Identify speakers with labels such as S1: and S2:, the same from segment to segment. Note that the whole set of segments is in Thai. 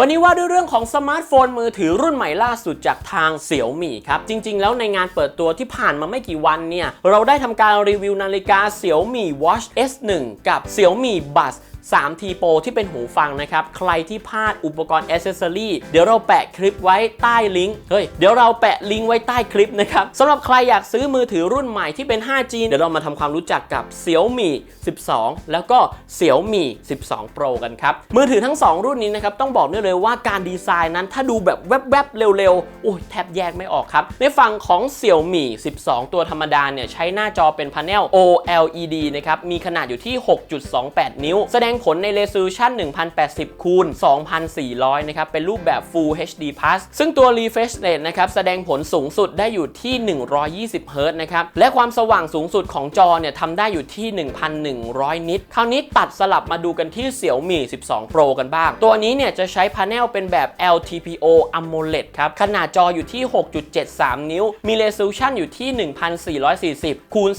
S1: วันนี้ว่าด้วยเรื่องของสมาร์ทโฟนมือถือรุ่นใหม่ล่าสุดจากทางเสี่ยวมี่ครับ จริง ๆ แล้วในงานเปิดตัวที่ผ่านมาไม่กี่วันเนี่ย เราได้ทำการรีวิวนาฬิกาเสี่ยวมี่ Watch S1 กับเสี่ยวมี่ Buds 3T Pro ที่เป็นหูฟังนะครับ ใครที่พลาดอุปกรณ์อ c เซซอรี่เดี๋ยวเราแปะคลิปไว้ใต้ลิงก์ เฮ้ย เดี๋ยวเราแปะลิงก์ไว้ใต้คลิปนะครับสำหรับใครอยากซื้อมือถือรุ่นใหม่ที่เป็น 5G เดี๋ยวเรามาทำความรู้จักกับ Xiaomi 12 แล้วก็ Xiaomi 12 Pro กันครับ มือถือทั้ง 2 รุ่นนี้นะครับ ต้องบอกได้เลยว่าการดีไซน์นั้นถ้าดูแบบแวบๆ เร็วๆ โอ้ยแทบแยกไม่ออกครับ ในฝั่งของ Xiaomi 12 ตัวธรรมดาเนี่ยใช้หน้าจอเป็นพาเนล OLED นะครับ มีขนาดอยู่ที่ 6.28 นิ้ว แสดงผลในเรซูชัน1080คูณ2400 นะครับ เป็นรูปแบบ Full HD Plus ซึ่งตัว Refresh Rate นะครับ แสดงผลสูงสุดได้อยู่ที่ 120 Hz นะครับ และความสว่างสูงสุดของจอเนี่ยทำได้อยู่ที่ 1,100 นิต คราวนี้ตัดสลับมาดูกันที่ Xiaomi 12 Pro กันบ้าง ตัวนี้เนี่ยจะใช้พาเนลเป็นแบบ LTPO AMOLED ครับ ขนาดจออยู่ที่ 6.73 นิ้ว มี Resolution อยู่ที่ 1440คูณ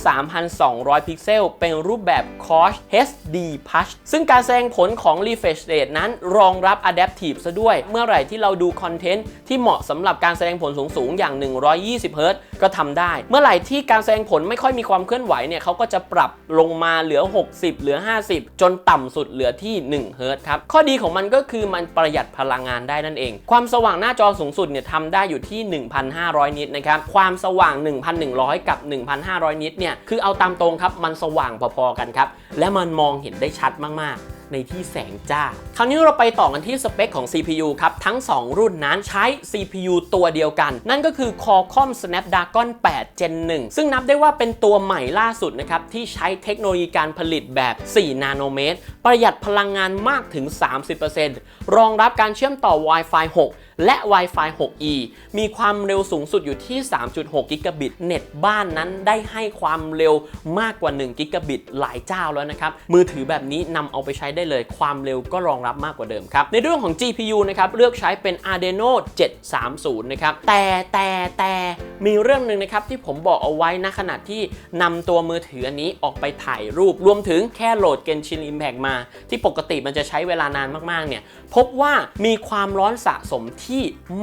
S1: 3,200 พิกเซล เป็นรูปแบบ Quad HD Plus ซึ่งการแสดงผลของ Refresh Rate นั้นรองรับ Adaptive ซะด้วย เมื่อไหร่ที่เราดูคอนเทนต์ที่เหมาะสำหรับการแสดงผลสูงๆ อย่าง 120 Hz ก็ทำได้ เมื่อไหร่ที่การแสดงผลไม่ค่อยมีความเคลื่อนไหวเนี่ยเขาก็จะปรับลงมาเหลือ 60 เหลือ 50 จนต่ำสุดเหลือที่1 Hz ครับ ข้อดีของมันก็คือมันประหยัดพลังงานได้นั่นเอง ความสว่างหน้าจอสูงสุดเนี่ยทำได้อยู่ที่ 1,500 นิตนะครับ ความสว่าง 1,100 กับ 1,500 นิตเนี่ย คือเอาตามตรงครับ มันสว่างพอๆกันครับ และมันมองเห็นได้ชัดมากๆ ในที่แสงจ้า คราวนี้เราไปต่อกันที่สเปคของ CPU ครับ ทั้ง 2 รุ่นนั้นใช้ CPU ตัวเดียวกัน นั่นก็คือ Qualcomm Snapdragon 8 Gen 1 ซึ่งนับได้ว่าเป็นตัวใหม่ล่าสุดนะครับ ที่ใช้เทคโนโลยีการผลิตแบบ 4 นาโนเมตร ประหยัดพลังงานมากถึง 30%รองรับการเชื่อมต่อ Wi-Fi 6 และ Wi-Fi 6E มีความเร็วสูงสุดอยู่ที่ 3.6 กิกะบิต เน็ตบ้านนั้นได้ให้ความเร็วมากกว่า 1 กิกะบิต หลายเจ้าแล้วนะครับ มือถือแบบนี้นำเอาไปใช้ได้เลย ความเร็วก็รองรับมากกว่าเดิมครับ ในเรื่องของ GPU นะครับ เลือกใช้เป็น Adreno 730 นะครับ แต่แต่แต่มีเรื่องหนึ่งนะครับที่ผมบอกเอาไว้นะขณะที่นำตัวมือถืออันนี้ออกไปถ่ายรูป รวมถึงแค่โหลด Genshin Impact มา ที่ปกติมันจะใช้เวลานานมากๆ เนี่ย พบว่ามีความร้อนสะสมที่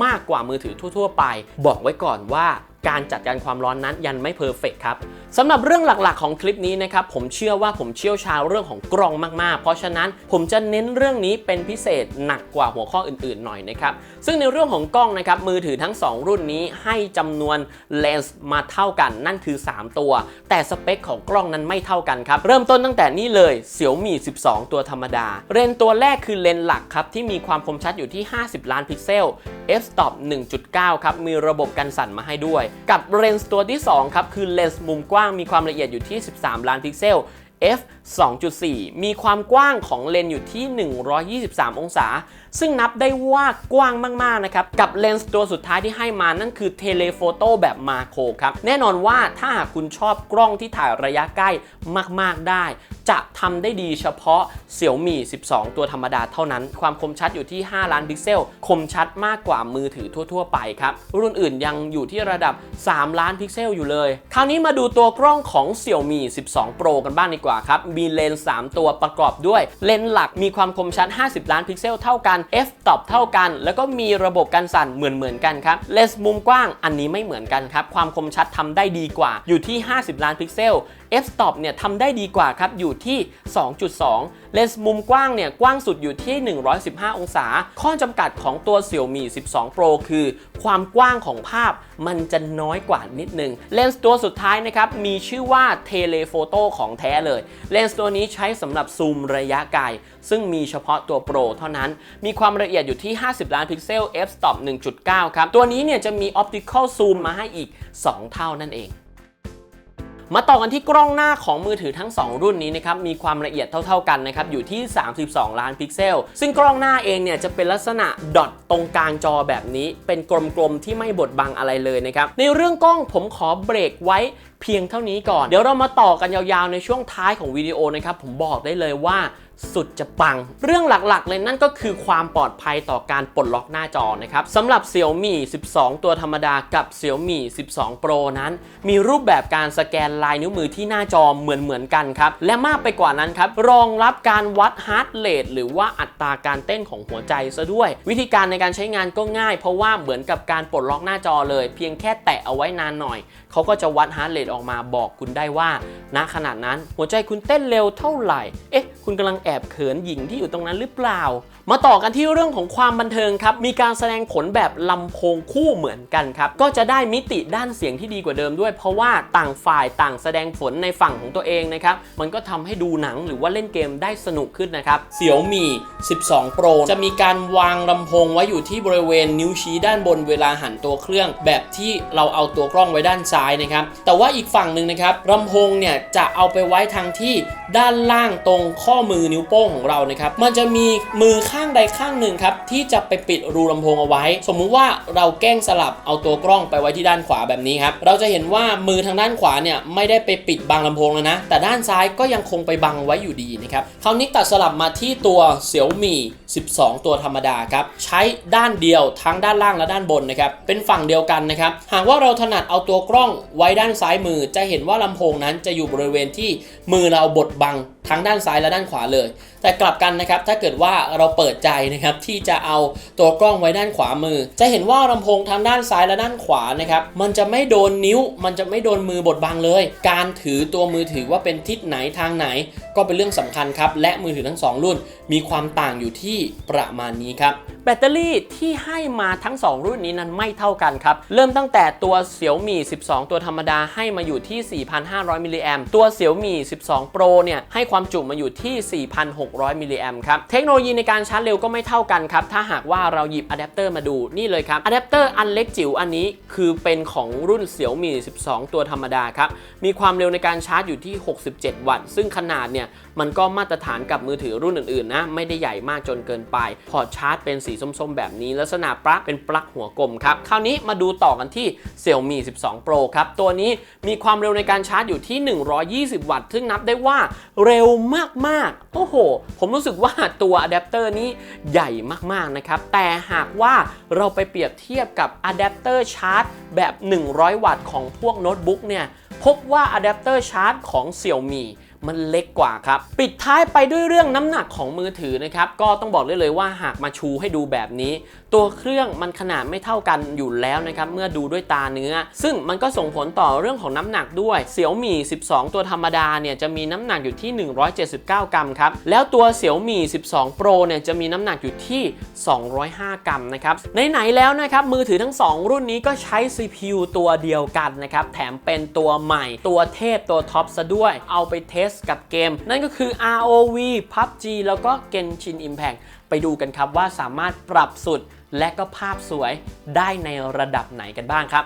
S1: มากกว่ามือถือทั่ว ๆ ไป บอกไว้ก่อนว่า การจัดการความร้อนนั้นยันไม่เพอร์เฟกครับสำหรับเรื่องหลักๆของคลิปนี้นะครับผมเชื่อว่าผมเชี่ยวชาญเรื่องของกล้องมากๆ เพราะฉะนั้นผมจะเน้นเรื่องนี้เป็นพิเศษหนักกว่าหัวข้ออื่นๆหน่อยนะครับซึ่งในเรื่องของกล้องนะครับมือถือทั้ง 2 รุ่นนี้ให้จำนวนเลนส์มาเท่ากันนั่นคือ 3 ตัว แต่สเปคของกล้องนั้นไม่เท่ากันครับเริ่มต้นตั้งแต่นี่เลย Xiaomi 12 ตัวธรรมดา เลนตัวแรกคือเลนหลักครับที่มีความคมชัดอยู่ที่ 50 ล้านพิกเซล f-stop 1.9 ครับมีระบบกันสั่นมาให้ด้วยกับเลนส์ตัวที่ 2 ครับ คือเลนส์มุมกว้างมีความละเอียดอยู่ที่ 13 ล้านพิกเซล f 2.4 มีความกว้างของเลนส์อยู่ที่ 123 องศา ซึ่งนับได้ว่ากว้างมากๆนะครับ กับเลนส์ตัวสุดท้ายที่ให้มานั่นคือเทเลโฟโต้แบบมาโครครับ แน่นอนว่าถ้าหากคุณชอบกล้องที่ถ่ายระยะใกล้มากๆได้ จะทำได้ดีเฉพาะ Xiaomi 12 ตัวธรรมดาเท่านั้น ความคมชัดอยู่ที่ 5 ล้านพิกเซล คมชัดมากกว่ามือถือทั่ว ๆ ไปครับ รุ่นอื่นยังอยู่ที่ระดับ 3 ล้านพิกเซลอยู่เลย คราวนี้มาดูตัวกล้องของ Xiaomi 12 Pro กันบ้างดีกว่าครับมีเลนส์3ตัวประกอบด้วย เลนส์หลักมีความคมชัด 50 ล้านพิกเซลเท่ากัน f-stop เท่ากัน แล้วก็มีระบบการสั่นเหมือนๆกันครับเลนส์มุมกว้างอันนี้ไม่เหมือนกันครับความคมชัดทำได้ดีกว่าอยู่ที่ 50 ล้านพิกเซล f-stop เนี่ยทำได้ดีกว่าครับอยู่ที่ 2.2 เลนส์มุมกว้างเนี่ยกว้างสุดอยู่ที่ 115 องศา ข้อจำกัดของตัว Xiaomi 12 Pro คือ ความกว้างของภาพมันจะน้อยกว่านิดนึง เลนส์ตัวสุดท้ายนะครับมีชื่อว่าเทเลโฟโต้ของแท้เลย เลนส์ตัวนี้ใช้สำหรับซูมระยะไกล ซึ่งมีเฉพาะตัว Pro เท่านั้น มีความละเอียดอยู่ที่ 50 ล้านพิกเซล f-stop 1.9 ครับ ตัวนี้เนี่ยจะมี optical zoom มาให้อีก 2 เท่านั่นเอง มาต่อกันที่กล้องหน้าของมือถือทั้ง 2 รุ่นนี้นะครับมีความละเอียดเท่า ๆกันนะครับอยู่ที่ 32 ล้านพิกเซล ซึ่งกล้องหน้าเองเนี่ยจะเป็นลักษณะดอทตรงกลางจอแบบนี้ เป็นกลมๆที่ไม่บดบังอะไรเลยนะครับในเรื่องกล้องผมขอเบรกไว้เพียงเท่านี้ก่อน เดี๋ยวเรามาต่อกันยาวๆในช่วงท้ายของวิดีโอนะครับ ผมบอกได้เลยว่าสุดจะปัง เรื่องหลักๆ เลยนั่นก็คือความปลอดภัยต่อการปลดล็อกหน้าจอนะครับสำหรับ Xiaomi 12 ตัวธรรมดากับ Xiaomi 12 Pro นั้น มีรูปแบบการสแกนลายนิ้วมือที่หน้าจอเหมือนๆกันครับ และมากไปกว่านั้นครับ รองรับการวัดฮาร์ดเรทหรือว่าอัตราการเต้นของหัวใจซะด้วย วิธีการในการใช้งานก็ง่าย เพราะว่าเหมือนกับการปลดล็อกหน้าจอเลย เพียงแค่แตะเอาไว้นานหน่อย เขาก็จะวัดฮาร์ดเรทออกมาบอกคุณได้ว่าณขนาดนั้น หัวใจคุณเต้นเร็วเท่าไหร่ เอ๊ะ คุณกำลังแอบเขินหญิงที่อยู่ตรงนั้นหรือเปล่า มาต่อกันที่เรื่องของความบันเทิงครับ มีการแสดงผลแบบลำโพงคู่เหมือนกันครับ ก็จะได้มิติด้านเสียงที่ดีกว่าเดิมด้วย เพราะว่าต่างฝ่ายต่างแสดงผลในฝั่งของตัวเองนะครับ มันก็ทำให้ดูหนังหรือว่าเล่นเกมได้สนุกขึ้นนะครับ Xiaomi 12 Pro จะมีการวางลำโพงไว้อยู่ที่บริเวณนิ้วชี้ด้านบนเวลาหันตัวเครื่อง แบบที่เราเอาตัวกล้องไว้ด้านซ้ายนะครับ แต่ว่าอีกฝั่งหนึ่งนะครับลำโพงเนี่ยจะเอาไปไว้ทางที่ด้านล่างตรงข้อมือนิ้วโป้งของเรานะครับมันจะมีมือข้างใดข้างหนึ่งครับที่จะไปปิดรูลำโพงเอาไว้ สมมุติว่าเราแกล้งสลับเอาตัวกล้องไปไว้ที่ด้านขวาแบบนี้ครับเราจะเห็นว่ามือทางด้านขวาเนี่ยไม่ได้ไปปิดบังลำโพงแล้วนะ แต่ด้านซ้ายก็ยังคงไปบังไว้อยู่ดีนะครับคราวนี้ตัดสลับมาที่ตัว Xiaomi 12 ตัวธรรมดาครับใช้ด้านเดียวทั้งด้านล่างและด้านบนนะครับเป็นฝั่งเดียวกันนะครับหากว่าเราถนัดเอาตัวกล้องไว้ด้านซ้ายมือจะเห็นว่าลำโพงนั้นจะอยู่บริเวณที่มือเราบดบัง ทั้งด้านซ้ายและด้านขวาเลย แต่กลับกันนะครับถ้าเกิดว่าเราเปิดใจนะครับที่จะเอาตัวกล้องไว้ด้านขวามือ จะเห็นว่าลำโพงทั้งด้านซ้ายและด้านขวานะครับมันจะไม่โดนนิ้ว มันจะไม่โดนมือบดบังเลย การถือตัวมือถือว่าเป็นทิศไหนทางไหน ก็เป็นเรื่องสำคัญครับและมือถือทั้งสองรุ่น มีความต่างอยู่ที่ประมาณนี้ครับแบตเตอรี่ที่ให้มาทั้ง 2 รุ่นนี้นั้นไม่เท่ากันครับเริ่มตั้งแต่ตัว Xiaomi 12 ตัวธรรมดาให้มาอยู่ที่ 4,500มิลลิแอมตัว Xiaomi 12 Pro เนี่ยให้ความจุมาอยู่ที่ 4,600มิลลิแอมครับ เทคโนโลยีในการชาร์จเร็วก็ไม่เท่ากันครับ ถ้าหากว่าเราหยิบอะแดปเตอร์มาดูนี่เลยครับอะแดปเตอร์อันเล็กจิ๋วอันนี้คือเป็นของรุ่น Xiaomi 12 ตัวธรรมดาครับ มีความเร็วในการชาร์จอยู่ที่ 67 วัตต์ ซึ่งขนาดเนี่ยมันก็มาตรฐานกับมือถือรุ่นอื่นๆนะ ไม่ได้ใหญ่มากจนเกินไป พอร์ตชาร์จเป็นสีส้มๆ แบบนี้ ลักษณะปลั๊กเป็นปลั๊กหัวกลมครับ คราวนี้มาดูต่อกันที่ Xiaomi 12 Pro ครับ ตัวนี้มีความเร็วในการชาร์จอยู่ที่ 120 วัตต์ ซึ่งนับได้ว่าเร็วมากๆ โอ้โหผมรู้สึกว่าตัวอะแดปเตอร์นี้ใหญ่มากๆนะครับ แต่หากว่าเราไปเปรียบเทียบกับอะแดปเตอร์ชาร์จแบบ 100 วัตต์ของพวกโน้ตบุ๊กเนี่ย พบว่าอะแดปเตอร์ชาร์จของ Xiaomi มันเล็กกว่าครับ ปิดท้ายไปด้วยเรื่องน้ำหนักของมือถือนะครับ ก็ต้องบอกได้เลยว่าหากมาชูให้ดูแบบนี้ ตัวเครื่องมันขนาดไม่เท่ากันอยู่แล้วนะครับ เมื่อดูด้วยตาเนื้อ ซึ่งมันก็ส่งผลต่อเรื่องของน้ำหนักด้วย Xiaomi 12 ตัวธรรมดาเนี่ยจะมีน้ำหนักอยู่ที่ 179 กรัมครับ แล้วตัว Xiaomi 12 Pro เนี่ยจะมีน้ำหนักอยู่ที่ 205 กรัมนะครับไหนๆแล้วนะครับมือถือทั้ง 2 รุ่นนี้ก็ใช้ CPU ตัวเดียวกันนะครับแถมเป็นตัวใหม่ตัวเทพตัวท็อปซะด้วยเอาไปเทสกับเกม นั่นก็คือ ROV PUBG แล้วก็ Genshin Impact ไปดูกันครับว่าสามารถปรับสุดและก็ภาพสวยได้ในระดับไหนกันบ้างครับ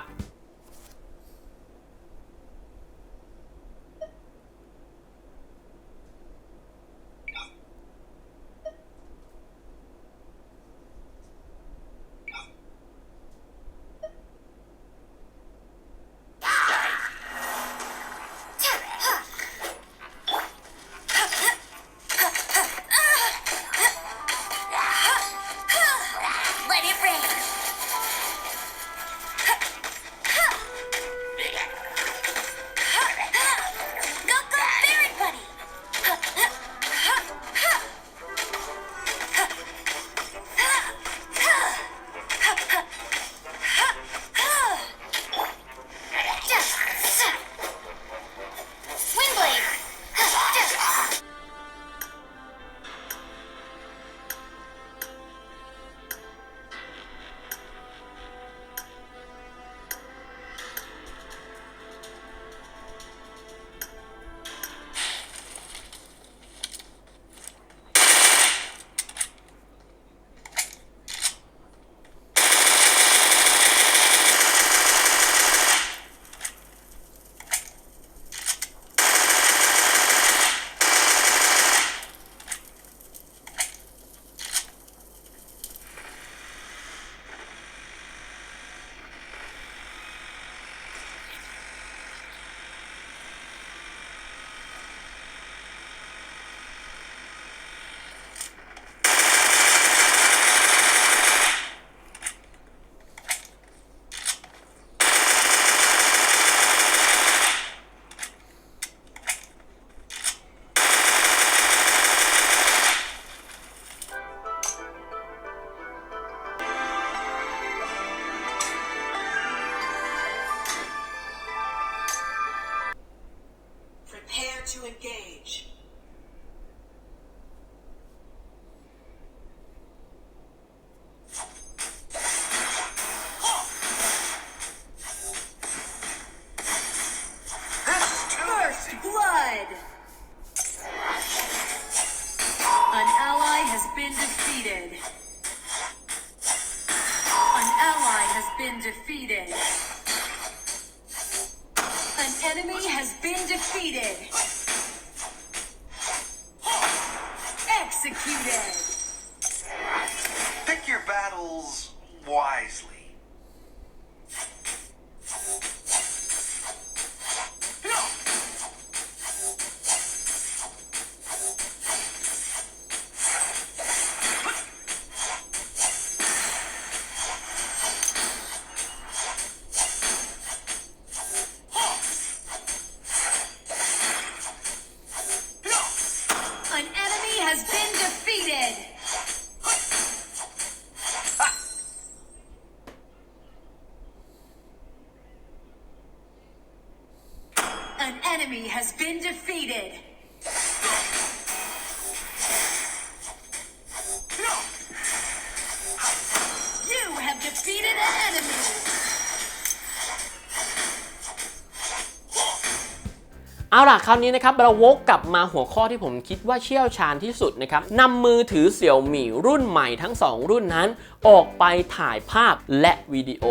S1: ล่ะคราวนี้นะครับเราวกกลับมาหัวข้อที่ผมคิดว่าเชี่ยวชาญที่สุดนะครับนำมือถือเสี่ยวหมี่รุ่นใหม่ทั้ง 2 รุ่นนั้น ออกไปถ่ายภาพและวิดีโอ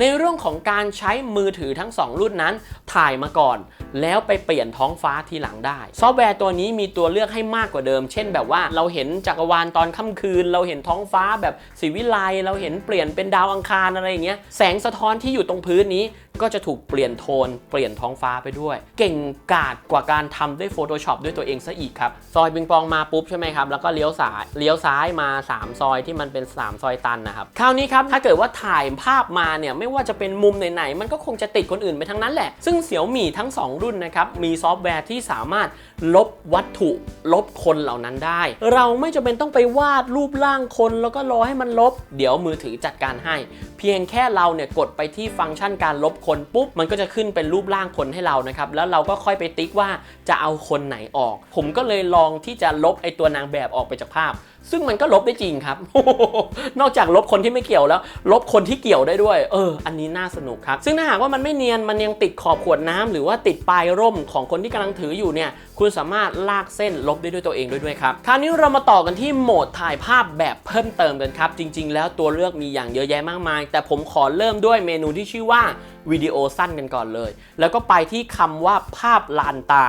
S1: ในเรื่องของการใช้มือถือทั้ง 2 รุ่นนั้น ถ่ายมาก่อน แล้วไปเปลี่ยนท้องฟ้าทีหลังได้ ซอฟต์แวร์ตัวนี้มีตัวเลือกให้มากกว่าเดิม เช่นแบบว่าเราเห็นจักรวาลตอนค่ำคืน เราเห็นท้องฟ้าแบบสีวิไลเราเห็นเปลี่ยนเป็นดาวอังคารอะไรอย่างเงี้ยแสงสะท้อนที่อยู่ตรงพื้นนี้ก็จะถูกเปลี่ยนโทน เปลี่ยนท้องฟ้าไปด้วย เก่งกาจกว่าการทำด้วย Photoshop ด้วยตัวเองซะอีกครับ ซอยปิงปองมาปุ๊บใช่ไหมครับ แล้วก็เลี้ยวซ้ายเลี้ยวซ้ายมา 3 ซอยที่มันเป็น 3 ซอยตันนะครับ คราวนี้ครับ ถ้าเกิดว่าถ่ายภาพมาเนี่ย ไม่ว่าจะเป็นมุมไหนๆ มันก็คงจะติดคนอื่นไปทั้งนั้นแหละ ซึ่งเสี่ยวมี่ทั้ง 2 รุ่นนะครับ มีซอฟต์แวร์ที่สามารถลบวัตถุลบคนเหล่านั้นได้ เราไม่จำเป็นต้องไปวาดรูปร่างคนแล้วก็รอให้มันลบ เดี๋ยวมือถือจัดการให้ เพียงแค่เราเนี่ยกดไปที่ฟังก์ชันการลบคนปุ๊บมันก็จะขึ้นเป็นรูปร่างคนให้เรานะครับแล้วเราก็ค่อยไปติ๊กว่าว่าจะเอาคนไหนออก ผมก็เลยลองที่จะลบไอตัวนางแบบออกไปจากภาพ ซึ่งมันก็ลบได้จริงครับ นอกจากลบคนที่ไม่เกี่ยวแล้ว ลบคนที่เกี่ยวได้ด้วย เออ อันนี้น่าสนุกครับ ซึ่งถ้าหากว่ามันไม่เนียน มันยังติดขอบขวดน้ำหรือว่าติดปลายร่มของคนที่กำลังถืออยู่เนี่ย คุณสามารถลากเส้นลบได้ด้วยตัวเองด้วยด้วยครับ คราวนี้เรามาต่อกันที่โหมดถ่ายภาพแบบเพิ่มเติมกันครับ จริง ๆ แล้วตัวเลือกมีอย่างเยอะแยะมากมาย แต่ผมขอเริ่มด้วยเมนูที่ชื่อว่าวิดีโอสั้นกันก่อนเลย แล้วก็ไปที่คำว่าภาพลานตา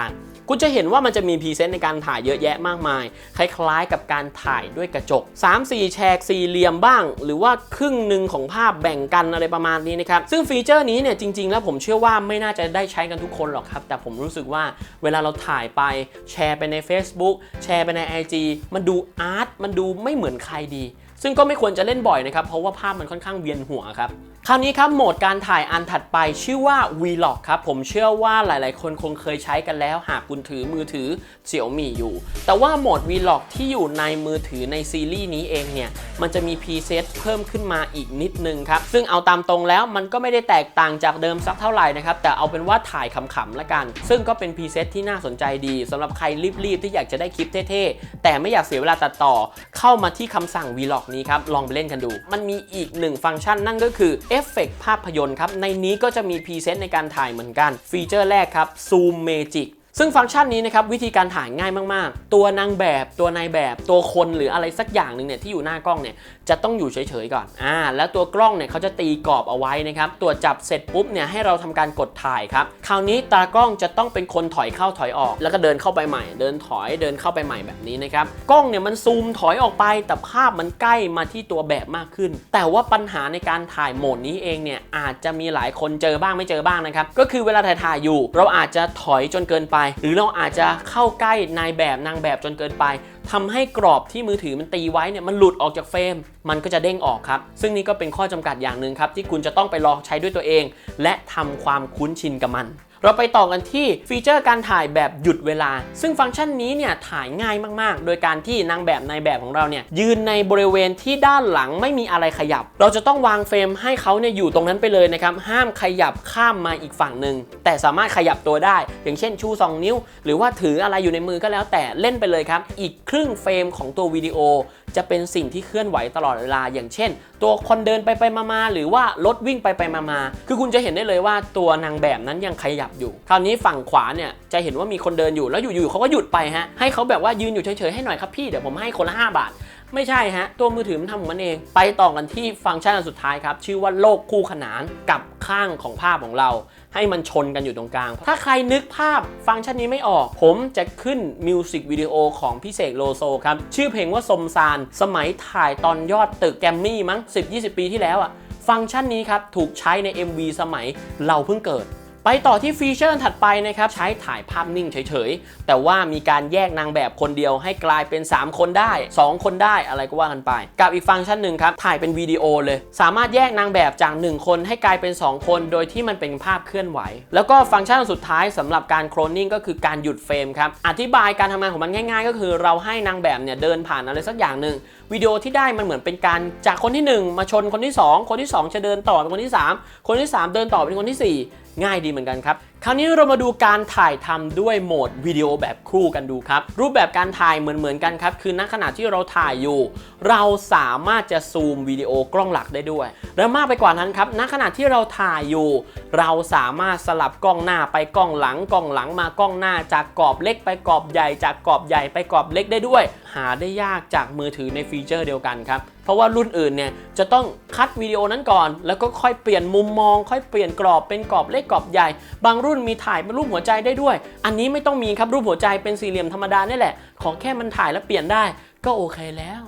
S1: คุณจะเห็นว่ามันจะมีพรีเซนต์ในการถ่ายเยอะแยะมากมาย คล้ายๆ กับการถ่ายด้วยกระจก 3-4 แฉกสี่เหลี่ยมบ้าง หรือว่าครึ่งหนึ่งของภาพแบ่งกันอะไรประมาณนี้นะครับ ซึ่งฟีเจอร์นี้เนี่ยจริง ๆ แล้วผมเชื่อว่าไม่น่าจะได้ใช้กันทุกคนหรอกครับ แต่ผมรู้สึกว่าเวลาเราถ่ายไปแชร์ไปใน Facebook แชร์ไปใน IG มันดูอาร์ตมันดูไม่เหมือนใครดี ซึ่งก็ไม่ควรจะเล่นบ่อยนะครับเพราะว่าภาพมันค่อนข้างเวียนหัวครับ คราวนี้ครับโหมดการถ่ายอันถัดไปชื่อว่า Vlog ครับ ผมเชื่อว่าหลายๆ คนคงเคยใช้กันแล้ว หากคุณถือมือถือเสี่ยวมี่อยู่ แต่ว่าโหมด Vlog ที่อยู่ในมือถือในซีรีส์นี้เองเนี่ย มันจะมีพรีเซตเพิ่มขึ้นมาอีกนิดนึงครับ ซึ่งเอาตามตรงแล้วมันก็ไม่ได้แตกต่างจากเดิมสักเท่าไหร่นะครับ แต่เอาเป็นว่าถ่ายขำๆละกัน ซึ่งก็เป็นพรีเซตที่น่าสนใจดีสำหรับใครรีบๆที่อยากจะได้คลิปเท่ๆ แต่ไม่อยากเสียเวลาตัดต่อ เข้ามาที่คำสั่ง Vlog นี้ครับลองไปเล่นกันดู มันมีอีกหนึ่งฟังก์ชันนั่นก็คือเอฟเฟกภาพยนตร์ครับ ในนี้ก็จะมีพรีเซนต์ในการถ่ายเหมือนกัน ฟีเจอร์แรกครับซูมเมจิก ซึ่งฟังก์ชันนี้นะครับวิธีการถ่ายง่ายมากๆ ตัวนางแบบตัวนายแบบตัวคนหรืออะไรสักอย่างหนึ่งเนี่ยที่อยู่หน้ากล้องเนี่ยจะต้องอยู่เฉยๆก่อนอ่าแล้วตัวกล้องเนี่ยเขาจะตีกรอบเอาไว้นะครับตัวจับเสร็จปุ๊บเนี่ยให้เราทำการกดถ่ายครับคราวนี้ตากล้องจะต้องเป็นคนถอยเข้าถอยออก แล้วก็เดินเข้าไปใหม่ เดินถอยเดินเข้าไปใหม่แบบนี้นะครับกล้องเนี่ยมันซูมถอยออกไปแต่ภาพมันใกล้มาที่ตัวแบบมากขึ้น แต่ว่าปัญหาในการถ่ายโหมดนี้เองเนี่ยอาจจะมีหลายคนเจอบ้างไม่เจอบ้างนะครับก็คือเวลาถ่ายถ่ายอยู่ เราอาจจะถอยจนเกินไปหรือเราอาจจะเข้าใกล้นายแบบนางแบบจนเกินไปทำให้กรอบที่มือถือมันตีไว้เนี่ยมันหลุดออกจากเฟรม มันก็จะเด้งออกครับ ซึ่งนี่ก็เป็นข้อจำกัดอย่างหนึ่งครับที่คุณจะต้องไปลองใช้ด้วยตัวเอง และทำความคุ้นชินกับมัน เราไปต่อกันที่ฟีเจอร์การถ่ายแบบหยุดเวลา ซึ่งฟังก์ชันนี้เนี่ยถ่ายง่ายมากๆ โดยการที่นางแบบนายแบบของเราเนี่ยยืนในบริเวณที่ด้านหลังไม่มีอะไรขยับ เราจะต้องวางเฟรมให้เขาเนี่ยอยู่ตรงนั้นไปเลยนะครับ ห้ามขยับข้ามมาอีกฝั่งหนึ่งแต่สามารถขยับตัวได้ อย่างเช่นชู 2 นิ้ว หรือว่าถืออะไรอยู่ในมือก็แล้วแต่เล่นไปเลยครับ อีกครึ่งเฟรมของตัววิดีโอ จะเป็นสิ่งที่เคลื่อนไหวตลอดเวลา อย่างเช่น ตัวคนเดินไปไปมาๆหรือว่ารถวิ่งไปไปมาๆคือคุณจะเห็นได้เลยว่าตัวนางแบบนั้นยังขยับอยู่ คราวนี้ฝั่งขวาเนี่ยจะเห็นว่ามีคนเดินอยู่แล้วอยู่ๆเขาก็หยุดไปฮะให้เขาแบบว่ายืนอยู่เฉยๆให้หน่อยครับพี่เดี๋ยวผมให้คนละ5บาทไม่ใช่ฮะ ตัวมือถือมันทำของมันเอง ไปต่อกันที่ฟังก์ชันอันสุดท้ายครับ ชื่อว่าโลกคู่ขนานกับข้างของภาพของเรา ให้มันชนกันอยู่ตรงกลาง ถ้าใครนึกภาพฟังก์ชันนี้ไม่ออก ผมจะขึ้นมิวสิกวิดีโอของพี่เสกโลโซครับ ชื่อเพลงว่าสมซานสมัยถ่ายตอนยอดตึกแกรมมี่มั้ง 10-20 ปีที่แล้วอะฟังก์ชันนี้ครับ ถูกใช้ใน MV สมัยเราเพิ่งเกิด ไปต่อที่ฟีเจอร์ถัดไปนะครับ ใช้ถ่ายภาพนิ่งเฉยๆ แต่ว่ามีการแยกนางแบบคนเดียวให้กลายเป็น 3 คนได้ 2 คนได้อะไรก็ว่ากันไป กับอีกฟังก์ชันหนึ่งครับ ถ่ายเป็นวิดีโอเลย สามารถแยกนางแบบจาก 1 คนให้กลายเป็น 2 คน โดยที่มันเป็นภาพเคลื่อนไหว แล้วก็ฟังก์ชันสุดท้ายสำหรับการโคลนนิ่งก็คือการหยุดเฟรมครับอธิบายการทำงานของมันง่าย ๆ ก็คือเราให้นางแบบเนี่ยเดินผ่านอะไรสักอย่างหนึ่งวิดีโอที่ได้มันเหมือนเป็นการจากคนที่ 1 มาชนคนที่ 2 คนที่ 2 จะเดินต่อเป็นคนที่ 3 คนที่ 3 เดินต่อเป็นคนที่ 4 ง่ายดีเหมือนกันครับ คราวนี้เรามาดูการถ่ายทำด้วยโหมดวิดีโอแบบคู่กันดูครับ รูปแบบการถ่ายเหมือนๆกันครับ คือณขณะที่เราถ่ายอยู่ เราสามารถจะซูมวิดีโอกล้องหลักได้ด้วย และมากไปกว่านั้นครับณขณะที่เราถ่ายอยู่ เราสามารถสลับกล้องหน้าไปกล้องหลังกล้องหลังมากล้องหน้าจากกรอบเล็กไปกรอบใหญ่จากกรอบใหญ่ไปกรอบเล็กได้ด้วย หาได้ยากจากมือถือในฟีเจอร์เดียวกันครับเพราะว่ารุ่นอื่นเนี่ยจะต้องคัดวิดีโอนั้นก่อน แล้วก็ค่อยเปลี่ยนมุมมอง ค่อยเปลี่ยนกรอบเป็นกรอบเล็กกรอบใหญ่ บางรุ่นมีถ่ายเป็นรูปหัวใจได้ด้วย อันนี้ไม่ต้องมีครับรูปหัวใจเป็นสี่เหลี่ยมธรรมดานี่แหละ ขอแค่มันถ่ายแล้วเปลี่ยนได้ ก็โอเคแล้ว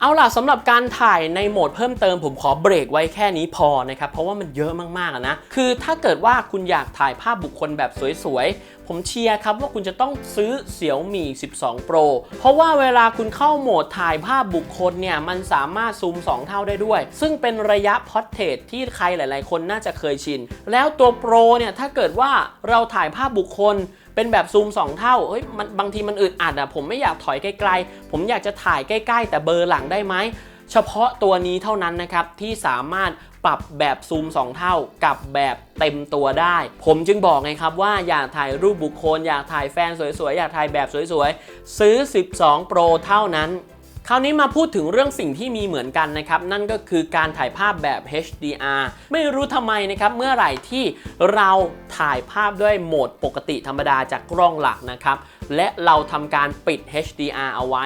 S1: เอาล่ะสำหรับการถ่ายในโหมดเพิ่มเติมผมขอเบรกไว้แค่นี้พอนะครับเพราะว่ามันเยอะมากๆนะคือถ้าเกิดว่าคุณอยากถ่ายภาพบุคคลแบบสวยๆ ผมเชียร์ครับว่าคุณจะต้องซื้อเสี่ยวมี 12 Pro เพราะว่าเวลาคุณเข้าโหมดถ่ายภาพบุคคลเนี่ยมันสามารถซูม 2 เท่าได้ด้วย ซึ่งเป็นระยะพอ r t เทรตที่ใครหลายๆ คนน่าจะเคยชิน แล้วตัวโปรเนี่ยถ้าเกิดว่าเราถ่ายภาพบุคคล เป็นแบบซูม 2 เท่าเฮ้ยมันบางทีมันอึดอัดอะผมไม่อยากถอยไกลๆ ผมอยากจะถ่ายใกล้ๆ แต่เบอร์หลังได้ไหมเฉพาะตัวนี้เท่านั้นนะครับที่สามารถปรับแบบซูม 2 เท่ากับแบบเต็มตัวได้ ผมจึงบอกไงครับว่าอยากถ่ายรูปบุคคล อยากถ่ายแฟนสวยๆ อยากถ่ายแบบสวยๆ ซื้อ 12 Pro เท่านั้น คราวนี้มาพูดถึงเรื่องสิ่งที่มีเหมือนกันนะครับนั่นก็คือการถ่ายภาพแบบ HDR ไม่รู้ทำไมนะครับเมื่อไหร่ที่เราถ่ายภาพด้วยโหมดปกติธรรมดาจากกล้องหลักนะครับและเราทำการปิด HDR เอาไว้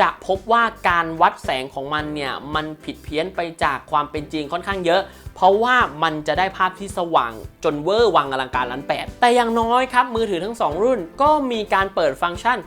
S1: จะพบว่าการวัดแสงของมันเนี่ยมันผิดเพี้ยนไปจากความเป็นจริงค่อนข้างเยอะ เพราะว่ามันจะได้ภาพที่สว่างจนเวอร์วังอลังการล้านแปดแต่อย่างน้อยครับมือถือทั้ง 2 รุ่นก็มีการเปิดฟังก์ชัน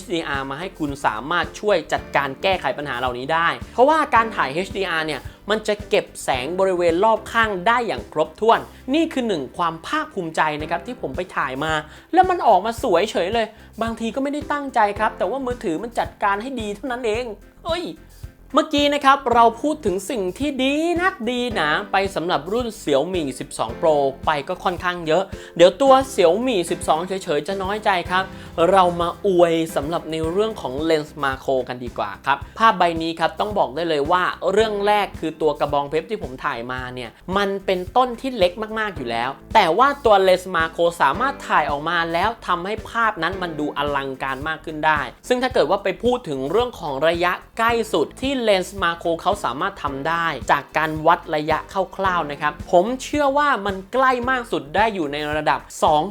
S1: HDR มาให้คุณสามารถช่วยจัดการแก้ไขปัญหาเหล่านี้ได้ เพราะว่าการถ่าย HDR เนี่ยมันจะเก็บแสงบริเวณรอบข้างได้อย่างครบถ้วน นี่คือหนึ่งความภาคภูมิใจนะครับที่ผมไปถ่ายมา แล้วมันออกมาสวยเฉยเลย บางทีก็ไม่ได้ตั้งใจครับ แต่ว่ามือถือมันจัดการให้ดีเท่านั้นเองเฮ้ย เมื่อกี้นะครับเราพูดถึงสิ่งที่ดีนักดีหนาไปสำหรับรุ่นเสี่ยวมี่12 Pro ไปก็ค่อนข้างเยอะ เดี๋ยวตัวเสี่ยวมี่12 เฉยๆ จะน้อยใจครับ เรามาอวยสำหรับในเรื่องของเลนส์มาโครกันดีกว่าครับ ภาพใบนี้ครับต้องบอกได้เลยว่าเรื่องแรกคือตัวกระบองเพชรที่ผมถ่ายมาเนี่ย มันเป็นต้นที่เล็กมากๆอยู่แล้ว แต่ว่าตัวเลนส์มาโครสามารถถ่ายออกมาแล้วทำให้ภาพนั้นมันดูอลังการมากขึ้นได้ ซึ่งถ้าเกิดว่าไปพูดถึงเรื่องของระยะใกล้สุดที่เลนส์มาโครเขาสามารถทำได้ จากการวัดระยะคร่าวๆนะครับ ผมเชื่อว่ามันใกล้มากสุดได้อยู่ในระดับ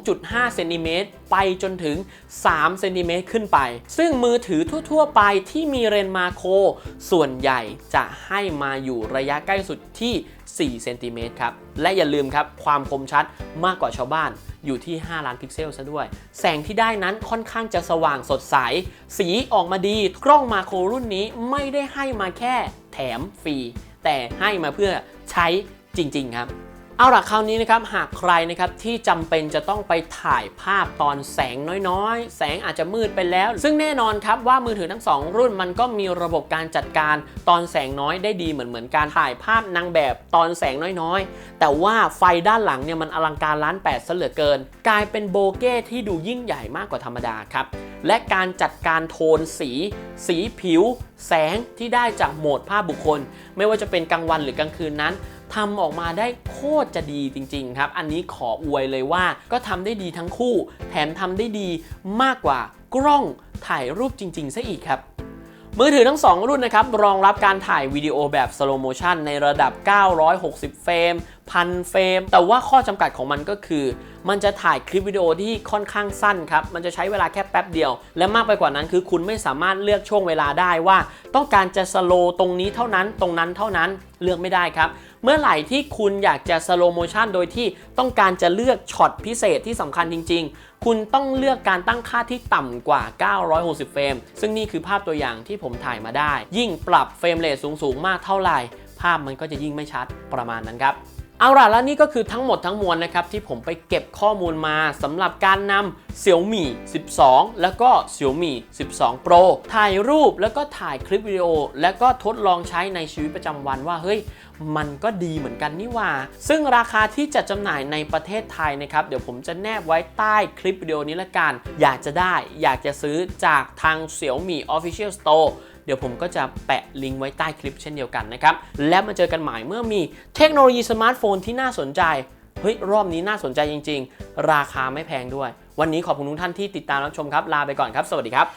S1: 2.5 เซนติเมตร ไปจนถึง3เซนติเมตรขึ้นไป ซึ่งมือถือทั่ว ๆ ไปที่มีเรนมาโค ส่วนใหญ่จะให้มาอยู่ระยะใกล้สุดที่ 4 เซนติเมตรครับ และอย่าลืมครับ ความคมชัดมากกว่าชาวบ้านอยู่ที่ 5 ล้านพิกเซลซะด้วย แสงที่ได้นั้นค่อนข้างจะสว่างสดใส สีออกมาดี กล้องมาโครรุ่นนี้ไม่ได้ให้มาแค่แถมฟรี แต่ให้มาเพื่อใช้จริง ๆ ครับ เอาล่ะคราวนี้นะครับหากใครนะครับที่จำเป็นจะต้องไปถ่ายภาพตอนแสงน้อยๆ แสงอาจจะมืดไปแล้ว ซึ่งแน่นอนครับว่ามือถือทั้ง 2 รุ่นมันก็มีระบบการจัดการตอนแสงน้อยได้ดีเหมือนเหมือนการถ่ายภาพนางแบบตอนแสงน้อยๆ แต่ว่าไฟด้านหลังเนี่ยมันอลังการล้านแปดซะเหลือเกิน กลายเป็นโบเก้ที่ดูยิ่งใหญ่มากกว่าธรรมดาครับและการจัดการโทนสี สีผิว แสงที่ได้จากโหมดภาพบุคคล ไม่ว่าจะเป็นกลางวันหรือกลางคืนนั้น ทำออกมาได้โคตรจะดีจริง ๆ ครับ อันนี้ขออวยเลยว่าก็ทำได้ดีทั้งคู่ แถมทำได้ดีมากกว่ากล้องถ่ายรูปจริง ๆซะอีกครับมือถือทั้ง 2 รุ่นนะครับ รองรับการถ่ายวิดีโอแบบสโลโมชันในระดับ 960 เฟรม พันเฟรม แต่ว่าข้อจำกัดของมันก็คือ มันจะถ่ายคลิปวิดีโอที่ค่อนข้างสั้นครับ มันจะใช้เวลาแค่แป๊บเดียว และมากไปกว่านั้นคือคุณไม่สามารถเลือกช่วงเวลาได้ว่า ต้องการจะสโลตรงนี้เท่านั้น ตรงนั้นเท่านั้นเลือกไม่ได้ครับ เมื่อไหร่ที่คุณอยากจะสโลโมชันโดยที่ต้องการจะเลือกช็อตพิเศษที่สำคัญจริง ๆ คุณต้องเลือกการตั้งค่าที่ต่ำกว่า 960 เฟรม ซึ่งนี่คือภาพตัวอย่างที่ผมถ่ายมาได้ ยิ่งปรับเฟรมเรทสูงๆ มากเท่าไหร่ ภาพมันก็จะยิ่งไม่ชัดประมาณนั้นครับ เอาล่ะแล้วนี่ก็คือทั้งหมดทั้งมวลนะครับที่ผมไปเก็บข้อมูลมาสำหรับการนำ Xiaomi 12 แล้วก็ Xiaomi 12 Pro ถ่ายรูปแล้วก็ถ่ายคลิปวิดีโอ แล้วก็ทดลองใช้ในชีวิตประจำวันว่าเฮ้ยมันก็ดีเหมือนกันนี่ว่า ซึ่งราคาที่จะจำหน่ายในประเทศไทยนะครับ เดี๋ยวผมจะแนบไว้ใต้คลิปวิดีโอนี้ละกัน อยากจะได้ อยากจะซื้อจากทาง Xiaomi Official Store เดี๋ยวผมก็จะแปะลิงก์ไว้ใต้คลิปเช่นเดียวกันนะครับ และมาเจอกันใหม่เมื่อมีเทคโนโลยีสมาร์ทโฟนที่น่าสนใจ เฮ้ย รอบนี้น่าสนใจจริง ๆ ราคาไม่แพงด้วย วันนี้ขอบคุณทุกท่านที่ติดตามรับชมครับ ลาไปก่อนครับ สวัสดีครับ